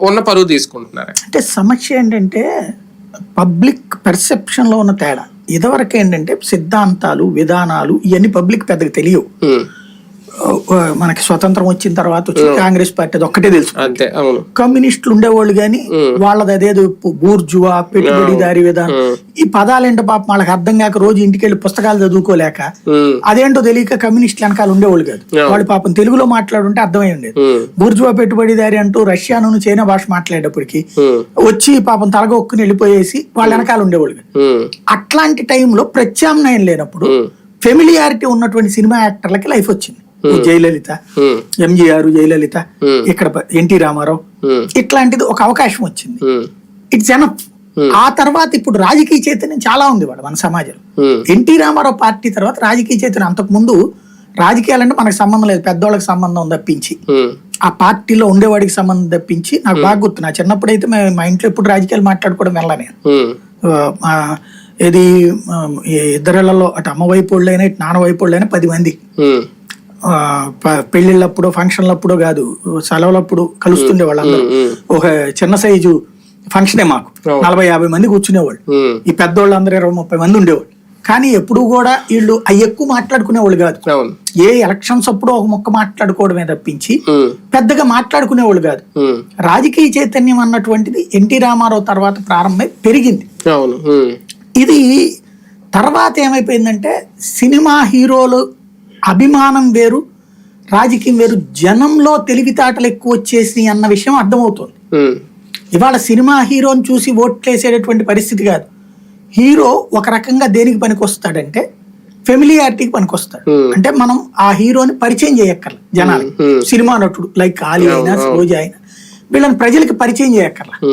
ఉన్న పరువు తీసుకుంటున్నారు? అంటే సమస్య ఏంటంటే పబ్లిక్ పెర్సెప్షన్లో ఉన్న తేడా. ఇదివరకు ఏంటంటే సిద్ధాంతాలు విధానాలు ఇవన్నీ పబ్లిక్ పెద్దగా తెలియవు. మనకి స్వతంత్రం వచ్చిన తర్వాత వచ్చి కాంగ్రెస్ పార్టీ అది ఒక్కటే తెలుసు. అంతే అవును. కమ్యూనిస్టులు ఉండేవాళ్ళు కానీ వాళ్ళది అదేదో బూర్జువా పెట్టుబడిదారి విధానం. ఈ పదాలేంటో పాప వాళ్ళకి అర్థం కాక రోజు ఇంటికి వెళ్ళి పుస్తకాలు చదువుకోలేక అదేంటో తెలియక కమ్యూనిస్టులు వెనకాల ఉండేవాళ్ళు కాదు. వాళ్ళు పాపం తెలుగులో మాట్లాడుంటే అర్థమై ఉండేది. బూర్జువా పెట్టుబడిదారి అంటూ రష్యాను చైనా భాష మాట్లాడేటప్పటికి వచ్చి పాపం తలగొక్కుని వెళ్ళిపోయేసి వాళ్ళ వెనకాల ఉండేవాళ్ళు కాదు. అట్లాంటి టైంలో ప్రత్యామ్నాయం లేనప్పుడు ఫెమిలియారిటీ ఉన్నటువంటి సినిమా యాక్టర్లకి లైఫ్ వచ్చింది. జయలలిత ఎంజీఆర్ జయలలిత. ఇక్కడ ఎన్టీ రామారావు ఇట్లాంటిది ఒక అవకాశం వచ్చింది. ఇట్స్ ఎనఫ్ ఆ తర్వాత ఇప్పుడు రాజకీయ చైతన్యం చాలా ఉంది వాడు మన సమాజంలో. ఎన్టీ రామారావు పార్టీ తర్వాత రాజకీయ చైతన్యం అంతకు ముందు రాజకీయాలంటే మనకు సంబంధం లేదు. పెద్దవాళ్ళకి సంబంధం తప్పించి. ఆ పార్టీలో ఉండేవాడికి సంబంధం తప్పించి నాకు బాగా గుర్తు. నా చిన్నప్పుడు అయితే మేము మా ఇంట్లో ఎప్పుడు రాజకీయాలు మాట్లాడుకోవడం వెళ్ళా నేను. ఇది అటు అమ్మ వైపు వాళ్ళైనా ఇటు నాన్న వైపు వాళ్ళైనా పది మంది. పెళ్ళిళ్ళప్పుడు ఫంక్షన్లప్పుడు కాదు సెలవులప్పుడు కలుస్తుండే వాళ్ళందరూ. ఒక చిన్న సైజు ఫంక్షనే మాకు. నలభై యాభై మంది కూర్చునేవాళ్ళు. ఈ పెద్దోళ్ళందరూ ఇరవై ముప్పై మంది ఉండేవాళ్ళు. కానీ ఎప్పుడు కూడా వీళ్ళు అవి ఎక్కువ మాట్లాడుకునేవాళ్ళు కాదు. ఏ ఎలక్షన్స్ అప్పుడు ఒక మొక్క మాట్లాడుకోవడమే తప్పించి పెద్దగా మాట్లాడుకునేవాళ్ళు కాదు. రాజకీయ చైతన్యం అన్నటువంటిది ఎన్టీ రామారావు తర్వాత ప్రారంభమై పెరిగింది. ఇది తర్వాత ఏమైపోయిందంటే సినిమా హీరోలు అభిమానం వేరు రాజకీయం వేరు జనంలో తెలివితేటలు ఎక్కువ వచ్చేసి అన్న విషయం అర్థమవుతుంది. ఇవాళ సినిమా హీరోని చూసి ఓట్లేసేటటువంటి పరిస్థితి కాదు. హీరో ఒక రకంగా దేనికి పనికొస్తాడంటే ఫెమిలియారిటీకి పనికొస్తాడు. అంటే మనం ఆ హీరోని పరిచయం చేయక్కర్ల జనాలకి. Hmm. సినిమా నటుడు లైక్ ఆలి అయినా సరోజ అయినా వీళ్ళని ప్రజలకి పరిచయం చేయక్కర్ల.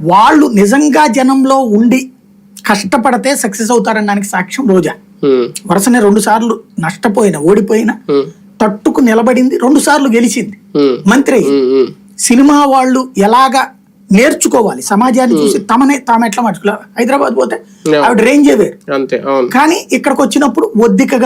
వాళ్ళు నిజంగా జనంలో ఉండి కష్టపడితే సక్సెస్ అవుతారనడానికి సాక్ష్యం రోజా. వరుసనే రెండు సార్లు నష్టపోయిన ఓడిపోయిన తట్టుకు నిలబడింది రెండు సార్లు గెలిచింది. మంత్రి సినిమా వాళ్ళు ఎలాగా నేర్చుకోవాలి? సమాజాన్ని చూసి తమనే తాము ఎట్లా మర్చుకోవాలి? హైదరాబాద్ పోతే. ఆవిడ రేంజే వేరు. కానీ ఇక్కడికి వచ్చినప్పుడు ఒద్దికగా